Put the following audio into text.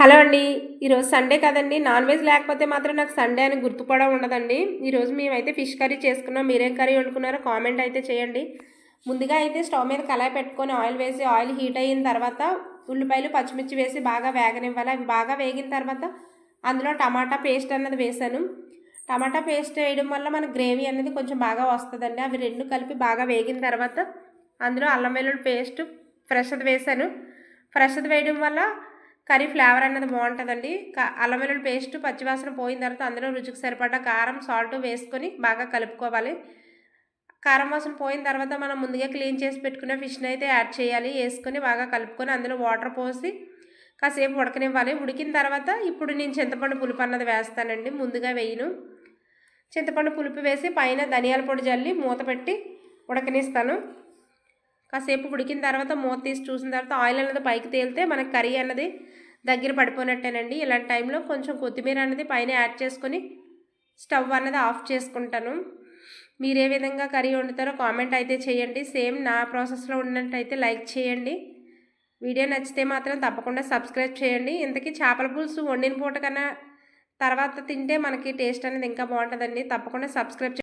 Hello అండి. ఈరోజు Sunday కదండి. నాన్ వెజ్ లేకపోతే మాత్రం నాకు సండే అని గుర్తు ఉండదండి. ఈరోజు మేమైతే ఫిష్ కర్రీ చేసుకున్నాం. మీరేం కర్రీ వండుకున్నారో కామెంట్ అయితే చేయండి. ముందుగా అయితే స్టవ్ మీద కళాయి పెట్టుకొని ఆయిల్ వేసి ఆయిల్ హీట్ అయిన తర్వాత ఉల్లిపాయలు పచ్చిమిర్చి వేసి బాగా వేగనివ్వాలి. అవి బాగా వేగిన తర్వాత అందులో టమాటా పేస్ట్ అన్నది వేసాను టమాటా పేస్ట్ వేయడం వల్ల మన గ్రేవీ అనేది కొంచెం బాగా వస్తుందండి. అవి రెండు కలిపి బాగా వేగిన తర్వాత అందులో అల్లం వెల్లుల్లి పేస్ట్ ఫ్రెష్ది వేసాను ఫ్రెష్ది వేయడం వల్ల కర్రీ ఫ్లేవర్ అనేది బాగుంటుందండి. అల్లం వెల్లుల్లి పేస్ట్ పచ్చివాసన పోయిన తర్వాత అందులో రుచికి సరిపడ్డ కారం సాల్ట్ వేసుకొని బాగా కలుపుకోవాలి. కారం వాసన పోయిన తర్వాత మనం ముందుగా క్లీన్ చేసి పెట్టుకున్న ఫిష్ని అయితే యాడ్ చేయాలి. వేసుకొని బాగా కలుపుకొని అందులో వాటర్ పోసి కాసేపు ఉడకనివ్వాలి. ఉడికిన తర్వాత ఇప్పుడు నేను చింతపండు పులుపు అన్నది వేస్తానండి. ముందుగా వేయను. చింతపండు పులుపు వేసి పైన ధనియాల పొడి జల్లి మూత పెట్టి ఉడకనిస్తాను. కాసేపు ఉడికిన తర్వాత మూత తీసి చూసిన తర్వాత ఆయిల్ అన్నది పైకి తేలితే మనకి కర్రీ అన్నది దగ్గర పడిపోయినట్టేనండి. ఇలాంటి టైంలో కొంచెం కొత్తిమీర అనేది పైన యాడ్ చేసుకొని స్టవ్ అన్నది ఆఫ్ చేసుకుంటాను. మీరు ఏ విధంగా కర్రీ వండుతారో కామెంట్ అయితే చేయండి. సేమ్ నా ప్రాసెస్లో ఉన్నట్టయితే లైక్ చేయండి. వీడియో నచ్చితే మాత్రం తప్పకుండా సబ్స్క్రైబ్ చేయండి. ఇంతకీ చేపల పులుసు వండిన పూట కన్నా తర్వాత తింటే మనకి టేస్ట్ అనేది ఇంకా బాగుంటుందండి. తప్పకుండా సబ్స్క్రైబ్